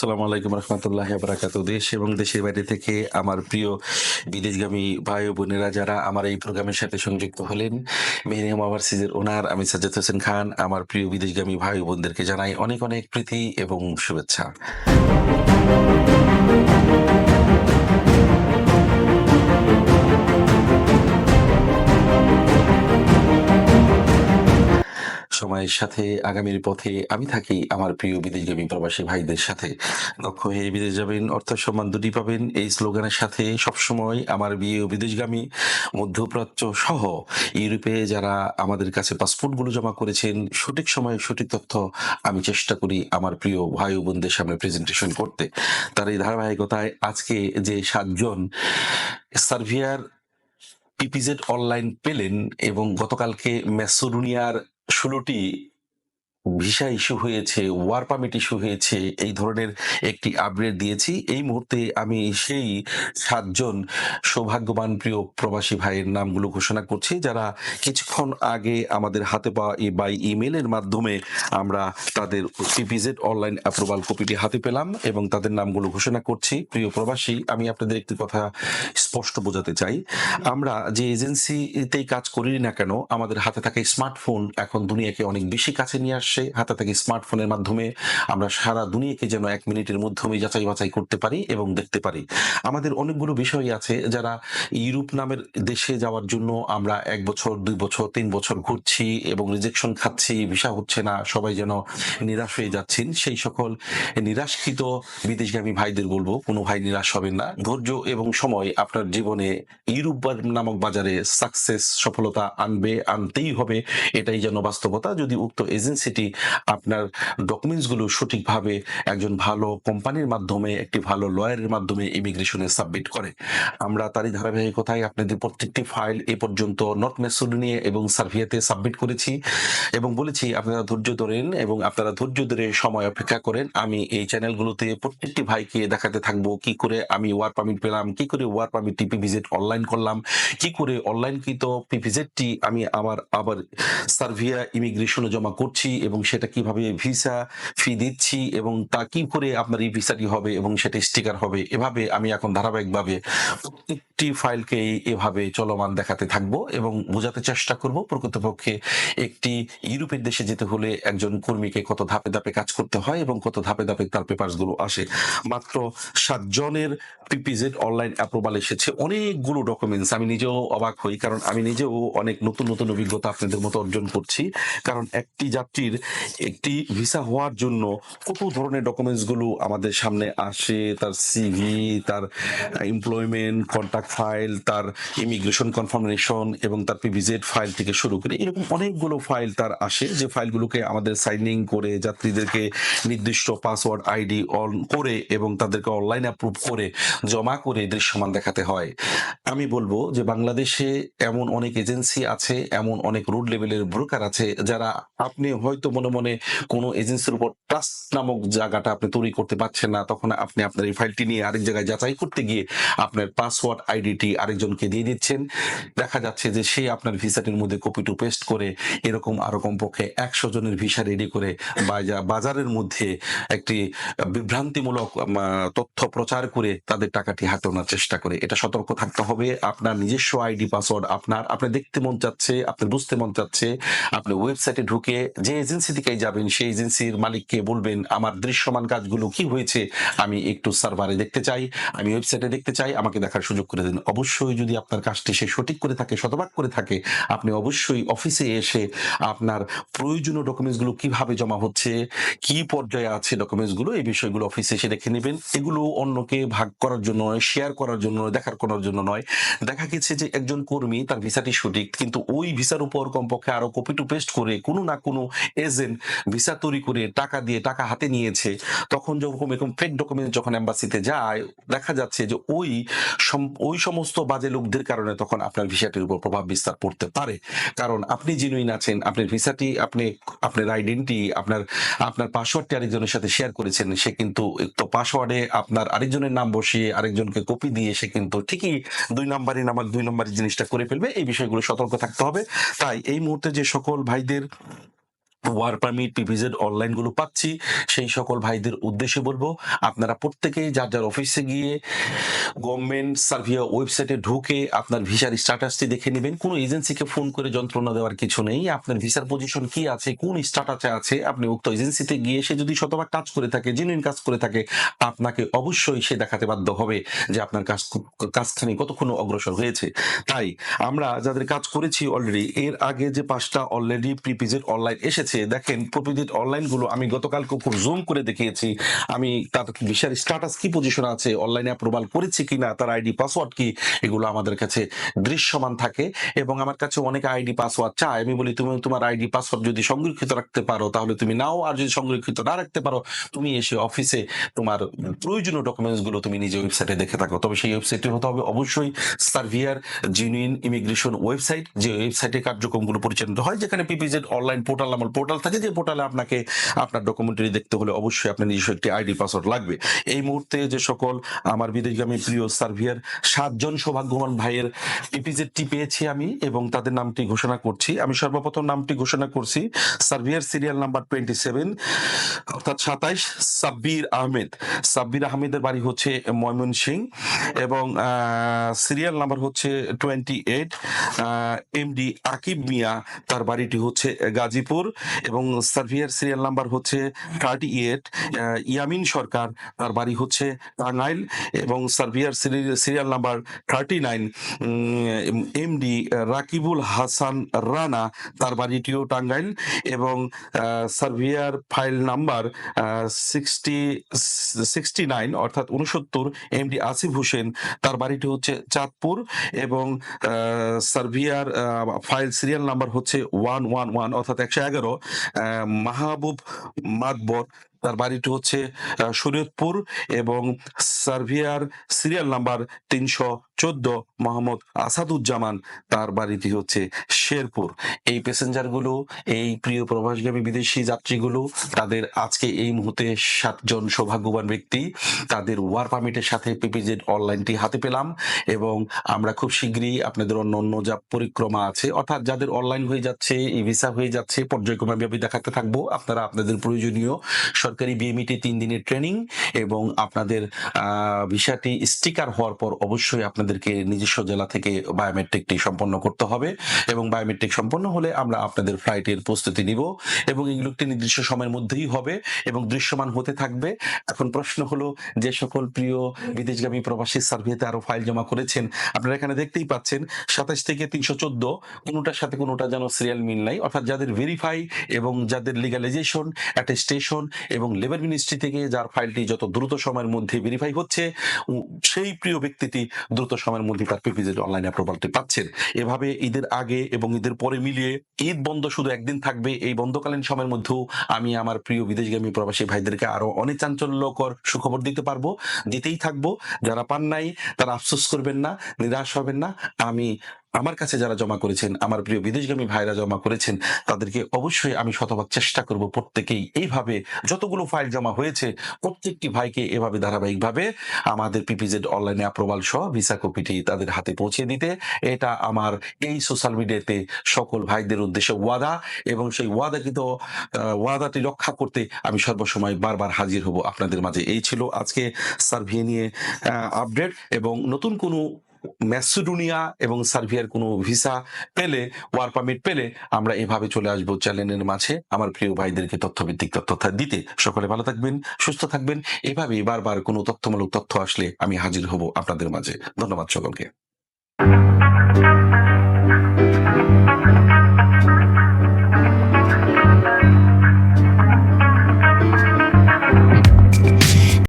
আসসালামু আলাইকুম রহমতুল্লাহ বরাকাত দেশ এবং দেশের বাইরে থেকে আমার প্রিয় বিদেশগামী ভাই বোনেরা যারা আমার এই প্রোগ্রামের সাথে সংযুক্ত হলেন মেহরিয়াম ওভারসিজের ওনার আমি সাজ্জাদ হোসেন খান, আমার প্রিয় বিদেশগামী ভাই বোনদেরকে জানাই অনেক অনেক প্রীতি এবং শুভেচ্ছা। সময়ের সাথে, আগামীর পথে আমি থাকি আমার প্রিয় বিদেশগামী প্রবাসী ভাইদের সাথে। দক্ষ হয়ে বিদেশ যাবেন, অর্থ সম্মান দুটি পাবেন। এই স্লোগানের সাথে সবসময় আমার বিয়ে ও বিদেশগামী, মধ্যপ্রাচ্য সহ ইউরোপে যারা আমাদের কাছে পাসপোর্টগুলো জমা করেছেন, সঠিক সময়ে সঠিক তথ্য আমি চেষ্টা করি আমার প্রিয় ভাই ও বোনদের সামনে প্রেজেন্টেশন করতে। তার এই ধারাবাহিকতায় আজকে যে সাতজন সার্ভিয়ার পিপিজেড অনলাইন পেলেন এবং গতকালকে ম্যাসোডোনিয়ার ষোলোটি ভিসা ইস্যু হয়েছে, ওয়ার পারমিট ইস্যু হয়েছে, এই ধরনের একটি আপডেট দিয়েছি। এই মুহূর্তে আমি সেই সাতজন সৌভাগ্যবান প্রিয় প্রবাসী ভাইয়ের নামগুলো ঘোষণা করছি, যারা কিছুক্ষণ আগে আমাদের হাতে পাওয়া বাই ইমেলের মাধ্যমে আমরা তাদের সিপিজেড অনলাইন অ্যাপ্রুভাল কপিটি হাতে পেলাম এবং তাদের নামগুলো ঘোষণা করছি। প্রিয় প্রবাসী, আমি আপনাদের একটি কথা স্পষ্ট বোঝাতে চাই। আমরা যে এজেন্সিতেই কাজ করি না কেন, আমাদের হাতে থাকা স্মার্টফোন এখন দুনিয়াকে অনেক বেশি কাছে নিয়ে আসছে। হাতে থাকা স্মার্টফোনের মাধ্যমে আমরা সারা দুনিয়াকে যেন এক মিনিটের মাধ্যমে যাচাই বাছাই করতে পারি এবং দেখতে পারি। আমাদের অনেকগুলো বিষয় আছে যারা ইউরোপ নামের দেশে যাওয়ার জন্য আমরা এক বছর, দুই বছর, তিন বছর ঘুরছি এবং রিজেকশন খাচ্ছি ভিসা হচ্ছে না, সবাই যেন নিরাশ হয়ে যাচ্ছেন। সেই সকল নিরাশকৃত বিদেশগামী ভাইদের বলব, কোনো ভাই নিরাশ হবেন না। ধৈর্য এবং সময় আপনার জীবনে ইউরোপ নামক বাজারে সাকসেস সফলতা আনবে, আনতেই হবে। এটাই যেন বাস্তবতা। যদি উক্ত এজেন্সিটি আপনার ডকুমেন্টসগুলো সঠিকভাবে একজন ভালো কোম্পানির মাধ্যমে, একটি ভালো লয়ারের মাধ্যমে ইমিগ্রেশনে সাবমিট করে, আমরা তারই ধারাবাহিকতায় আপনাদের প্রত্যেকটি ফাইল এ পর্যন্ত নর্থ মেসোডোনিয়া এবং সার্ভিয়াতে সাবমিট করেছি এবং বলেছি, আপনারা ধৈর্য ধরেন এবং আপনারা ধৈর্য ধরে সময় অপেক্ষা করেন। আমি এই চ্যানেলগুলোতে প্রত্যেকটি ভাইকে দেখাতে থাকব, কি করে আমি ওয়ার পারমিট পেলাম, কি করে work permit TP visit online করলাম, কি করে অনলাইনকৃত পিভিজেটটি আমি আমার আবার সার্ভিয়া ইমিগ্রেশনে জমা করছি এবং সেটা কীভাবে ভিসা ফি দিচ্ছি এবং তা কি করে আপনার এই ভিসাটি হবে এবং সেটা স্টিকার হবে, এভাবে আমি এখন ধারাবাহিকভাবে প্রত্যেকটি ফাইলকে এভাবে চলমান দেখাতে থাকব এবং বোঝাতে চেষ্টা করব প্রকৃতপক্ষে একটি ইউরোপের দেশে যেতে হলে একজন কর্মীকে কত ধাপে ধাপে কাজ করতে হয় এবং কত ধাপে ধাপে তার পেপারসগুলো আসে। মাত্র সাতজনের পিপিজেড অনলাইন অ্যাপ্রুভাল এসেছে। অনেকগুলো ডকুমেন্টস আমি নিজেও অবাক হই, কারণ আমি নিজেও অনেক নতুন নতুন অভিজ্ঞতা আপনাদের মতো অর্জন করছি। কারণ একটি যাত্রীর একটি ভিসা হওয়ার জন্য কত ধরনের ডকুমেন্টসগুলো আমাদের সামনে আসে? তার সিভি তার এমপ্লয়মেন্ট কন্ট্যাক্ট ফাইল তার ইমিগ্রেশন কনফার্মেশন এবং তার পিভিজেড ফাইল থেকে শুরু করে এরকম অনেকগুলো ফাইল তার আসে। যে ফাইলগুলোকে আমাদের সাইনিং করে যাত্রীদেরকে নির্দিষ্ট পাসওয়ার্ড আইডি অন করে এবং তাদেরকে অনলাইন অ্যাপ্রুভ করে, জমা করে দৃশ্যমান দেখাতে হয়। আমি বলব যে বাংলাদেশে এমন অনেক এজেন্সি আছে, এমন অনেক রুট লেভেলের ব্রোকার আছে যারা আপনি হয়তো মনে মনে কোনো এজেন্সির উপর ট্রাস্ট নামক জায়গাটা আপনি তৈরি করতে পারছেন না, তখন আপনি আপনার এই ফাইলটি নিয়ে আরেক জায়গায় যাচাই করতে গিয়ে আপনার পাসওয়ার্ড আইডিটি আরেকজনকে দিয়ে দিচ্ছেন। দেখা যাচ্ছে যে সে আপনার ভিসাটির মধ্যে কপি টু পেস্ট করে এরকম আরও কমপক্ষে একশো জনের ভিসা রেডি করে বাজারের মধ্যে একটি বিভ্রান্তিমূলক তথ্য প্রচার করে তাদের টাকাটি হাতে ওনার চেষ্টা করে। এটা সতর্ক থাকতে হবে। আপনার নিজস্ব আইডি পাসওয়ার্ড আপনার, আপনি দেখতে মন চাচ্ছে, আপনি বুঝতে মন চাচ্ছে, আপনি ওয়েবসাইটে ঢুকে যে এজেন্সি থেকেই যাবেন সেই এজেন্সির মালিককে বলবেন আমার দৃশ্যমান কাজগুলো কি হয়েছে? আমি একটু সার্ভারে দেখতে চাই আমি ওয়েবসাইটে দেখতে চাই আমাকে দেখার সুযোগ করে দিন। অবশ্যই যদি আপনার কাজটি সে সঠিক করে থাকে শতভাগ করে থাকে আপনি অবশ্যই অফিসে এসে আপনার প্রয়োজনীয় ডকুমেন্টসগুলো কীভাবে জমা হচ্ছে কি পর্যায়ে আছে ডকুমেন্টসগুলো এই বিষয়গুলো অফিসে এসে দেখে নেবেন। এগুলো অন্যকে ভাগ করার জন্য নয় শেয়ার করার জন্য নয়, দেখার করার জন্য নয়। দেখা গেছে যে একজন কর্মী তার ভিসাটি সঠিক কিন্তু ওই ভিসার উপর কমপক্ষে আরও কপি টু পেস্ট করে কোনো না কোনো এজেন্ট ভিসা তৈরি করে টাকা দিয়ে টাকা হাতে নিয়েছে, তখন যখন এরকম ফেক ডকুমেন্ট যখন এম্বাসিতে যায়, দেখা যাচ্ছে যে ওই ওই সমস্ত বাজে লোকদের কারণে তখন আপনার ভিসাটির উপর প্রভাব বিস্তার পড়তে পারে। কারণ আপনি জিনুইন আছেন আপনার ভিসাটি আপনি, আপনার আইডেন্টি আপনার আপনার পাসওয়ার্ডটি আরেকজনের সাথে শেয়ার করেছেন, সে কিন্তু তো পাসওয়ার্ডে আপনার আরেকজনের নাম বসিয়ে আরেকজনকে কপি দিয়ে সে কিন্তু ঠিকই দুই নাম্বারই নাম্বার দুই নাম্বারের জিনিসটা করে ফেলবে। এই বিষয়গুলো সতর্ক থাকতে হবে। তাই এই মুহূর্তে যে সকল ভাইদের ওয়ার পারমিট পিপিজেড অনলাইনগুলো পাচ্ছি। সেই সকল ভাইদের উদ্দেশ্যে বলব, আপনারা প্রত্যেকেই যার যার অফিসে গিয়ে গভর্নমেন্ট সার্ভিয়া ওয়েবসাইটে ঢুকে আপনার ভিসার স্ট্যাটাসটি দেখে নেবেন। কোনো এজেন্সিকে ফোন করে যন্ত্রণা দেওয়ার কিছু নেই। আপনার ভিসার পজিশন কি আছে, কোন স্ট্যাটাসে আছে, আপনি উক্ত এজেন্সিতে গিয়ে সে যদি শতভাগ কাজ করে থাকে জেনুইন কাজ করে থাকে, আপনাকে অবশ্যই সে দেখাতে বাধ্য হবে যে আপনার কাজ কাজখানি কতক্ষণ অগ্রসর হয়েছে। তাই আমরা যাদের কাজ করেছি অলরেডি এর আগে যে পাঁচটা অলরেডি প্রিপিজেড অনলাইন এসেছে দেখেন প্রিপিজেড অনলাইনগুলো আমি গতকালকে খুব জুম করে দেখিয়েছি। আমি তার ভিসার স্ট্যাটাস কি পজিশন আছে অনলাইনে অ্যাপ্রুভাল করেছি কিনা, তার আইডি পাসওয়ার্ড কি, এগুলো আমাদের কাছে দৃশ্যমান থাকে। এবং আমার কাছে অনেক আইডি পাসওয়ার্ড চায়। আমি বলি, তুমি তোমার আইডি পাসওয়ার্ড যদি সংরক্ষিত রাখতে পারো, তাহলে তুমি নাও। আর যদি সংরক্ষিত না রাখতে পারো, তুমি এসে অফিসে তোমার প্রয়োজনীয় ডকুমেন্টসগুলো তুমি নিজে ওয়েবসাইটে দেখে থাকো। তবে সেই ওয়েবসাইটে হতে হবে অবশ্যই সার্ভিয়ার জিনুইন ইমিগ্রেশন ওয়েবসাইট যে ওয়েবসাইটে কার্যক্রমগুলো পরিচালিত হয়, যেখানে পিপিজেড অনলাইন পোর্টাল আমার পোর্টাল থাকে যে পোর্টালে আপনাকে আপনার ডকুমেন্টারি দেখতে হলে অবশ্যই আপনার নিজস্ব একটি আইডি পাসওয়ার্ড লাগবে। এই মুহূর্তে যে সকল আমার বিদেশগামী প্রিয় সার্ভিয়ার, সাতজন সৌভাগ্যবান ভাইয়ের পিপিজেডটি পেয়েছি আমি এবং তাদের নামটি ঘোষণা করছি। আমি সর্বপ্রথম নামটি ঘোষণা করছি, সার্ভিয়ার সিরিয়াল নাম্বার টোয়েন্টি সেভেন অর্থাৎ সাতাইশ, সাব্বির আহমেদ। সাব্বির আহমেদের বাড়ি হচ্ছে ময়মনসিং এবং সিরিয়াল নাম্বার হচ্ছে twenty eight MD Akib Miah, তার বাড়িটি হচ্ছে গাজীপুর। এবং সার্ভিয়ার সিরিয়াল নাম্বার হচ্ছে থার্টি এইট ইয়ামিন সরকার, তার বাড়ি হচ্ছে টাঙ্গাইল এবং সার্ভিয়ার serial number thirty nine MD Rakibul Hasan Rana, তার বাড়িটিও টাঙ্গাইল এবং সার্ভিয়ার file number sixty sixty nine অর্থাৎ উনসত্তর এমডি আসিফ হোসেন, তার বাড়িটি হচ্ছে চাঁদপুর এবং সার্ভিয়ার ফাইল সিরিয়াল নাম্বার হচ্ছে ওয়ান ওয়ান ওয়ান অর্থাৎ একশো এগারো মাহবুব মাদবর তার বাড়িটি হচ্ছে শরীয়তপুর এবং সার্ভিয়ার সিরিয়াল নাম্বার তিনশো চোদ্দ মোহাম্মদ আসাদুজ্জামান তার বাড়িটি হচ্ছে শেরপুর। এই প্যাসেঞ্জারগুলো, এই প্রিয় প্রবাসগামী বিদেশি যাত্রীগুলো, তাদের আজকে এই মুহূর্তে সাতজন সৌভাগ্যবান ব্যক্তি। তাদের ওয়ার পারমিটের সাথে পিপিজেড অনলাইনটি হাতে পেলাম এবং আমরা খুব শীঘ্রই আপনাদের অন্য অন্য যা পরিক্রমা আছে, অর্থাৎ যাদের অনলাইন হয়ে যাচ্ছে ই ভিসা হয়ে যাচ্ছে, পর্যায়ক্রমে আমি দেখাতে থাকব। আপনারা আপনাদের প্রয়োজনীয় সরকারি বিএমইটি তিন দিনের ট্রেনিং এবং আপনাদের ভিসাটি স্টিকার হওয়ার পর অবশ্যই আপনাদেরকে নিজস্ব জেলা থেকে বায়োমেট্রিকটি সম্পন্ন করতে হবে এবং বায়োমেট্রিক সম্পন্ন হলে আমরা আপনাদের ফ্লাইটের প্রস্তুতি নিব এবং এগুলো একটি নির্দিষ্ট সময়ের মধ্যেই হবে এবং দৃশ্যমান হতে থাকবে। এখন প্রশ্ন হলো, যে সকল প্রিয় বিদেশগামী প্রবাসী সার্ভেতে আরও ফাইল জমা করেছেন, আপনারা এখানে দেখতেই পাচ্ছেন সাতাশ থেকে তিনশো চোদ্দ, কোনোটার সাথে কোনোটা যেন সিরিয়াল মিল নাই। অর্থাৎ যাদের ভেরিফাই এবং যাদের লিগালাইজেশন অ্যাটেস্টেশন এবং লেবার মিনিস্ট্রি থেকে যার ফাইলটি যত দ্রুত সময়ের মধ্যে ভেরিফাই হচ্ছে সেই প্রিয় ব্যক্তিটি দ্রুত সময়ের মধ্যে তার পিপিজেড অনলাইন অ্যাপ্রুভালটি পাচ্ছেন। এভাবে ঈদের আগে এবং ঈদের পরে মিলিয়ে ঈদ বন্ধ শুধু একদিন থাকবে, এই বন্ধকালীন সময়ের মধ্যেও আমি আমার প্রিয় বিদেশগামী প্রবাসী ভাইদেরকে আরও অনেক চাঞ্চল্যকর সুখবর দিতে পারব, দিতেই থাকব। যারা পান নাই, তারা আফসোস করবেন না, নিরাশ হবেন না। আমি আমার কাছে যারা জমা করেছেন, আমার প্রিয় বিদেশগামী ভাইরা জমা করেছেন, তাদেরকে অবশ্যই আমি শতভাগ চেষ্টা করব প্রত্যেকেই। এইভাবে যতগুলো ফাইল জমা হয়েছে, প্রত্যেকটি ভাইকে এভাবে ধারাবাহিকভাবে আমাদের পিপিজেড অনলাইনে অ্যাপ্রুভাল সহ ভিসা কপিটি তাদের হাতে পৌঁছে দিতে। এটা আমার এই সোশ্যাল মিডিয়াতে সকল ভাইদের উদ্দেশ্যে ওয়াদা এবং সেই ওয়াদাকৃত ওয়াদাটি রক্ষা করতে আমি সর্বসময় বারবার হাজির হব আপনাদের মাঝে। এই ছিল আজকে সার্ভে নিয়ে আপডেট এবং নতুন কোনো ম্যাসিডোনিয়া এবং সার্বিয়ার কোনো ভিসা পেলে, ওয়ার পারমিট পেলে আমরা এভাবে চলে আসব চ্যানেলের মাঝে। আমার প্রিয় ভাইদেরকে তথ্যভিত্তিক তথ্য দিতে সকলে ভালো থাকবেন, সুস্থ থাকবেন। এভাবে বারবার কোনো তথ্যমূলক তথ্য আসলে আমি হাজির হব আপনাদের মাঝে। ধন্যবাদ সকলকে।